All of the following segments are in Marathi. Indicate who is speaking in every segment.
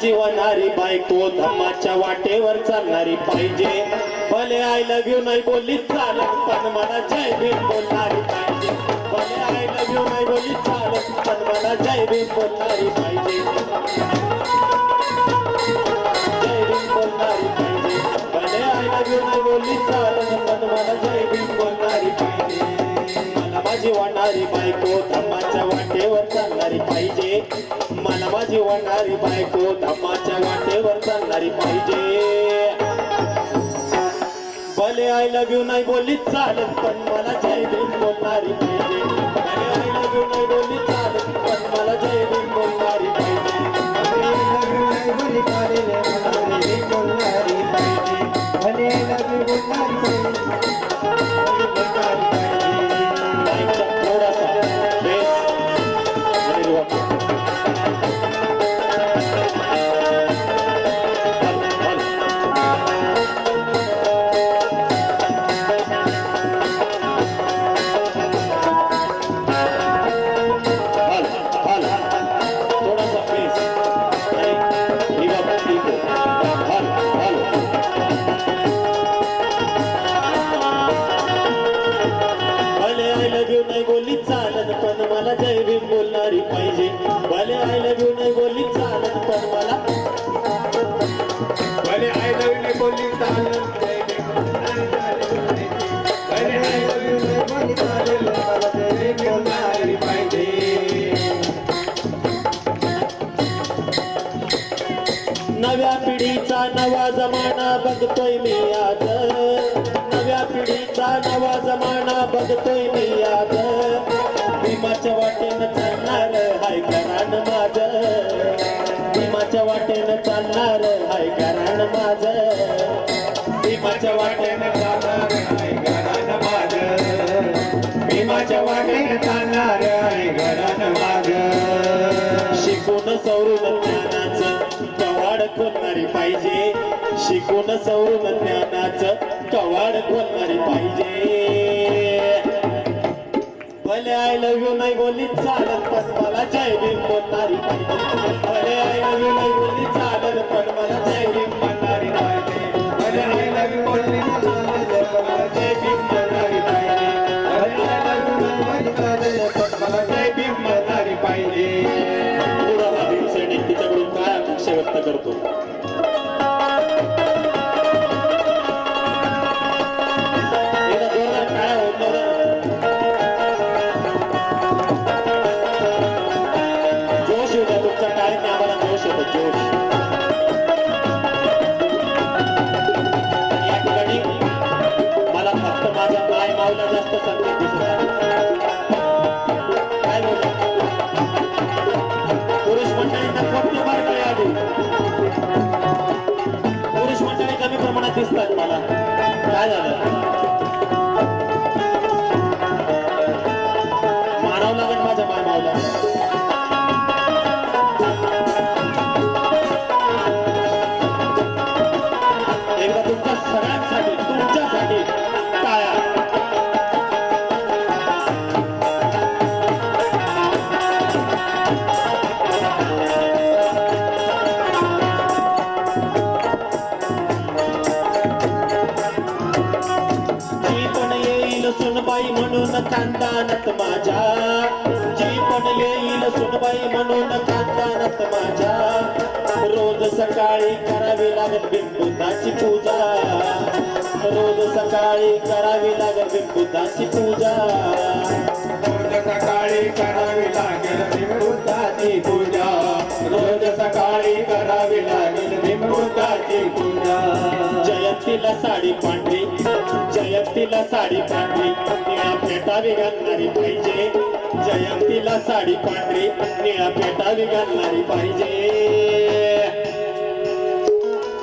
Speaker 1: जीवनारी बाई तो धम्माच्या वाटेवर चालणारी पाहिजे. भले आय लव्ह यू नाही बोलली चालत पण मला जय भीम बोलणारी पाहिजे. भले आय लव्ह यू नाही बोलली चालत पण मला जय भीम बोलणारी पाहिजे. जय भीम बोलणारी पाहिजे. भले आय लव्ह यू नाही बोलली चालत पण मला जय भीम बोलणारी पाहिजे. मला माझी वाटणारी बायको धम्माच्या वाटेवर मला माझी वाढणारी बायको धम्माच्या वाटेवर चालणारी पाहिजे. भले आय लव्ह यू नाही बोलली चालत पण मला जय भीम बोलणारी पाहिजे. भले आय लव्ह यू नाही बोलली नव्या पिढीचा नवा जमाना बघतोय मी. भीमाच्या चालणार
Speaker 2: आहे भीमाच्या चालणार आहे
Speaker 1: शिकून सवरून ज्ञानाचं कवाड खोलणारी पाहिजे. शिकून कवाड खोलणारी पाहिजे. भले आय लव्ह यू नाही बोलली चालत पण मला जय भीम बोलणारी पाहिजे. nuestra hermana. कांदानत माझ्या जी म्हणले येईल सुनबाई म्हणून कांदानत माझ्या. रोज सकाळी करावी लागत बिंबुताची पूजा. रोज सकाळी करावी लागत बिंबुताची पूजा.
Speaker 2: रोज सकाळी करावी लागेल भीमवृत्ताची पूजा. रोज सकाळी करावी लागेल भीमवृत्ताची पूजा.
Speaker 1: साडी पांढरी निळा फेटावी घालणारी पाहिजे. जयंतीला साडी पांढरी निळा फेटावी घालणारी पाहिजे.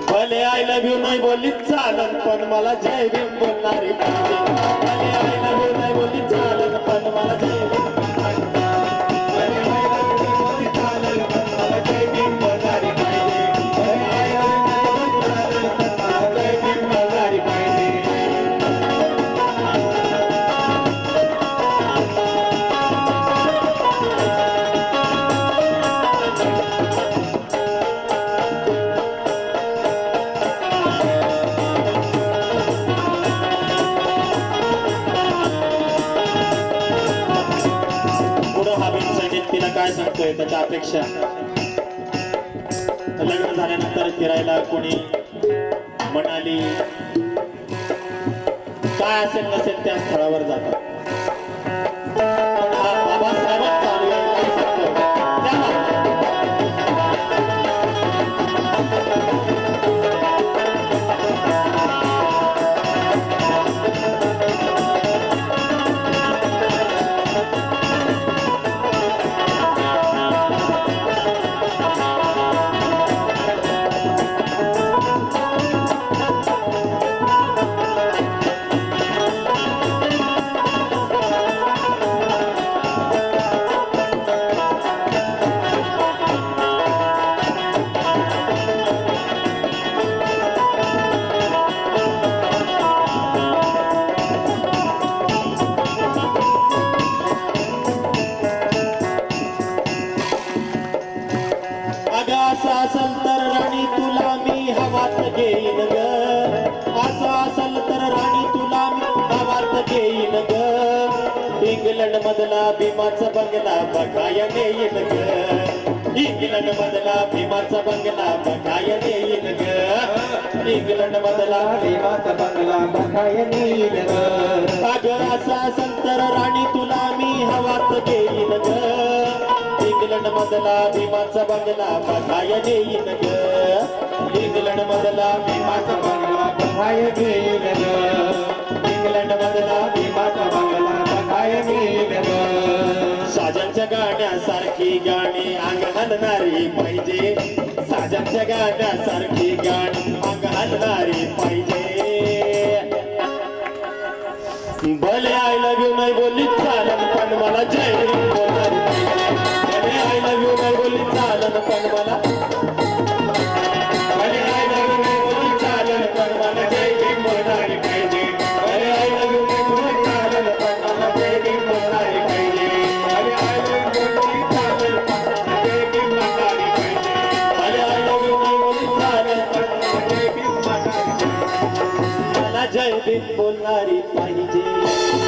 Speaker 1: भले आय लव्ह यू नाही बोलली चालन पण मला जय भीम बोलणारी पाहिजे. भले आय लव्ह यू नाही बोलली चालन पण मला जय भीम असतोय त्याच्या अपेक्षा. लग्न झाल्यानंतर फिरायला कोणी मनाली काय असेल नसेल त्या स्थळावर जातात. मधला भीमाचा बंगला बघाय देईल ग इंग्लंड मधला भीमाचा बंगला बघाय देईल ग इंग्लंड मधला
Speaker 2: भीमाचा बंगला बघाय नेईल ग.
Speaker 1: अगं संतर तर राणी तुला मी हवात देईल ग इंग्लंड मधला भीमाचा बंगला बघाय नेईन ग इंग्लंड मधला
Speaker 2: भीमाचा बंगला बघाय नेईल ग.
Speaker 1: गाणी अंग हलणारी पाहिजे. साजनच्या गाण्यासारखी गाणी अंग हलणारी पाहिजे. बोलणारी पाहिजे.